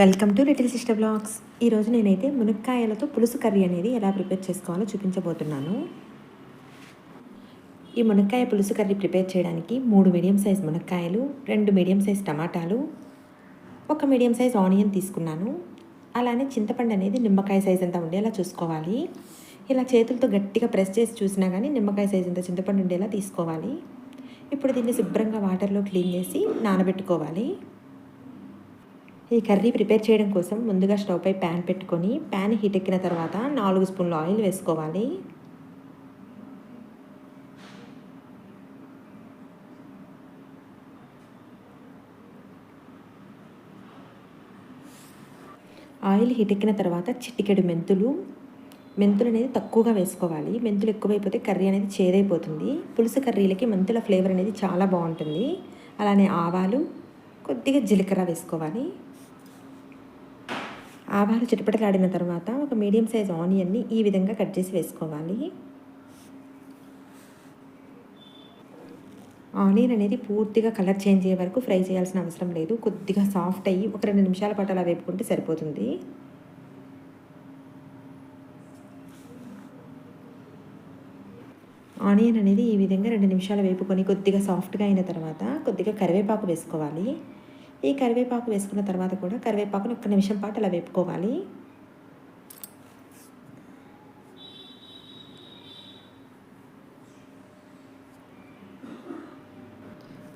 Welcome to little sister blogs. ఈరోజు నేనైతే మునక్కాయలతో పులుసు కర్రీ అనేది ఎలా ప్రిపేర్ చేసుకోవాలో చూపించబోతున్నాను. ఈ మునక్కాయ పులుసు కర్రీ ప్రిపేర్ చేయడానికి మూడు మీడియం సైజ్ మునక్కాయలు రెండు మీడియం సైజ్ టమాటాలు ఒక మీడియం సైజ్ ఆనియన్ తీసుకున్నాను. అలానే చింతపండు అనేది నిమ్మకాయ సైజ్ అంతా ఉండేలా చూసుకోవాలి. ఇలా చేతులతో గట్టిగా ప్రెస్ చేసి చూసినా కానీ నిమ్మకాయ సైజ్ అంత చింతపండు ఉండేలా తీసుకోవాలి. ఇప్పుడు దీన్ని శుభ్రంగా వాటర్లో క్లీన్ చేసి నానబెట్టుకోవాలి. ఈ కర్రీ ప్రిపేర్ చేయడం కోసం ముందుగా స్టవ్ పై ప్యాన్ పెట్టుకొని ప్యాన్ హీట్ ఎక్కిన తర్వాత నాలుగు స్పూన్ల ఆయిల్ వేసుకోవాలి. ఆయిల్ హీట్ ఎక్కిన తర్వాత చిటికెడు మెంతులు. మెంతులు అనేది తక్కువగా వేసుకోవాలి. మెంతులు ఎక్కువైపోతే కర్రీ అనేది చేదైపోతుంది. పులుసు కర్రీలకి మెంతుల ఫ్లేవర్ అనేది చాలా బాగుంటుంది. అలానే ఆవాలు కొద్దిగా జీలకర్ర వేసుకోవాలి. ఆవాలు చిటపటలాడిన తర్వాత ఒక మీడియం సైజ్ ఆనియన్ని ఈ విధంగా కట్ చేసి వేసుకోవాలి. ఆనియన్ అనేది పూర్తిగా కలర్ చేంజ్ అయ్యే వరకు ఫ్రై చేయాల్సిన అవసరం లేదు. కొద్దిగా సాఫ్ట్ అయ్యి ఒక రెండు నిమిషాల పాటు అలా వేపుకుంటే సరిపోతుంది. ఆనియన్ అనేది ఈ విధంగా రెండు నిమిషాలు వేపుకొని కొద్దిగా సాఫ్ట్గా అయిన తర్వాత కొద్దిగా కరివేపాకు వేసుకోవాలి. ఈ కరివేపాకు వేసుకున్న తర్వాత కూడా కరివేపాకుని ఒక్క నిమిషం పాటు అలా వేపుకోవాలి.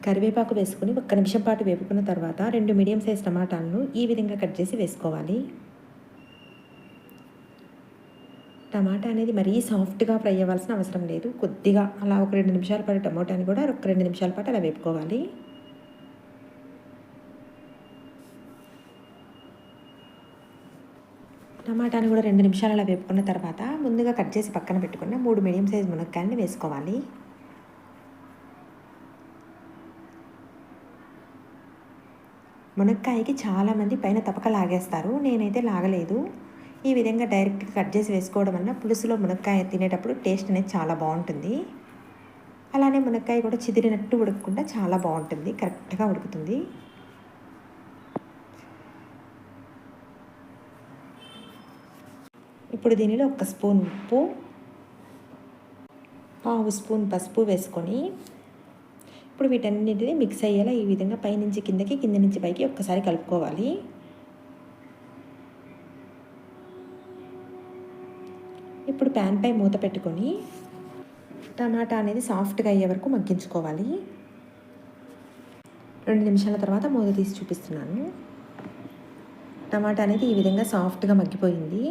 కరివేపాకు వేసుకుని ఒక్క నిమిషం పాటు వేపుకున్న తర్వాత రెండు మీడియం సైజ్ టమాటాలను ఈ విధంగా కట్ చేసి వేసుకోవాలి. టమాటా అనేది మరీ సాఫ్ట్గా ఫ్రై అవ్వాల్సిన అవసరం లేదు. కొద్దిగా అలా ఒక రెండు నిమిషాల పాటు టమాటాని కూడా ఒక రెండు నిమిషాల పాటు అలా వేపుకోవాలి. టమాటాని కూడా రెండు నిమిషాలు అలా వేపుకున్న తర్వాత ముందుగా కట్ చేసి పక్కన పెట్టుకున్న మూడు మీడియం సైజ్ మునక్కాయలని వేసుకోవాలి. మునక్కాయకి చాలామంది పైన తపక లాగేస్తారు. నేనైతే లాగలేదు. ఈ విధంగా డైరెక్ట్గా కట్ చేసి వేసుకోవడం వల్ల పులుసులో మునక్కాయ తినేటప్పుడు టేస్ట్ అనేది చాలా బాగుంటుంది. అలానే మునక్కాయ కూడా చిదిరినట్టు ఉడకకుండా చాలా బాగుంటుంది. కరెక్ట్గా ఉడుకుతుంది. ఇప్పుడు దీనిలో ఒక స్పూన్ ఉప్పు పావు స్పూన్ పసుపు వేసుకొని ఇప్పుడు వీటన్నిటిని మిక్స్ అయ్యేలా ఈ విధంగా పైనుంచి కిందకి కింద నుంచి పైకి ఒక్కసారి కలుపుకోవాలి. ఇప్పుడు ప్యాన్ పై మూత పెట్టుకొని టమాటా అనేది సాఫ్ట్గా అయ్యే వరకు మగ్గించుకోవాలి. రెండు నిమిషాల తర్వాత మూత తీసి చూపిస్తున్నాను. టమాటా అనేది ఈ విధంగా సాఫ్ట్గా మగ్గిపోయింది.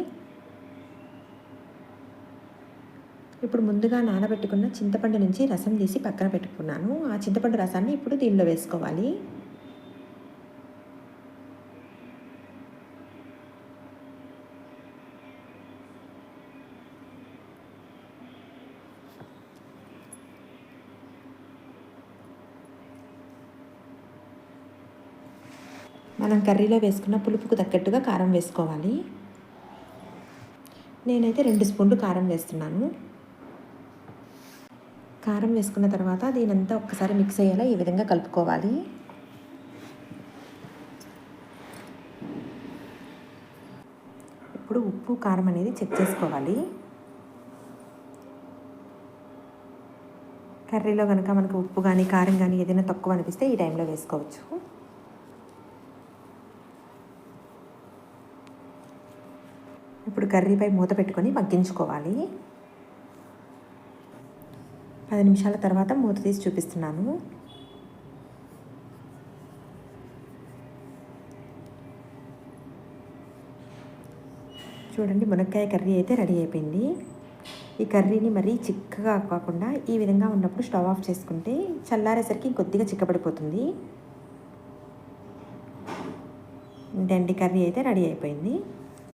ఇప్పుడు ముందుగా నానబెట్టుకున్న చింతపండు నుంచి రసం తీసి పక్కన పెట్టుకున్నాను. ఆ చింతపండు రసాన్ని ఇప్పుడు దీనిలో వేసుకోవాలి. మనం కర్రీలో వేసుకున్న పులుపుకు తగ్గట్టుగా కారం వేసుకోవాలి. నేనైతే రెండు స్పూన్లు కారం వేస్తున్నాను. కారం వేసుకున్న తర్వాత దీనంతా ఒక్కసారి మిక్స్ అయ్యేలా ఈ విధంగా కలుపుకోవాలి. ఇప్పుడు ఉప్పు కారం అనేది చెక్ చేసుకోవాలి. కర్రీలో కనుక మనకు ఉప్పు కానీ కారం కానీ ఏదైనా తక్కువ అనిపిస్తే ఈ టైంలో వేసుకోవచ్చు. ఇప్పుడు కర్రీపై మూత పెట్టుకొని మగ్గించుకోవాలి. పది నిమిషాల తర్వాత మూత తీసి చూపిస్తున్నాను. చూడండి మునక్కాయ కర్రీ అయితే రెడీ అయిపోయింది. ఈ కర్రీని మరీ చిక్కగా కాకుండా ఈ విధంగా ఉన్నప్పుడు స్టవ్ ఆఫ్ చేసుకుంటే చల్లారేసరికి కొద్దిగా చిక్కబడిపోతుంది. అండి కర్రీ అయితే రెడీ అయిపోయింది.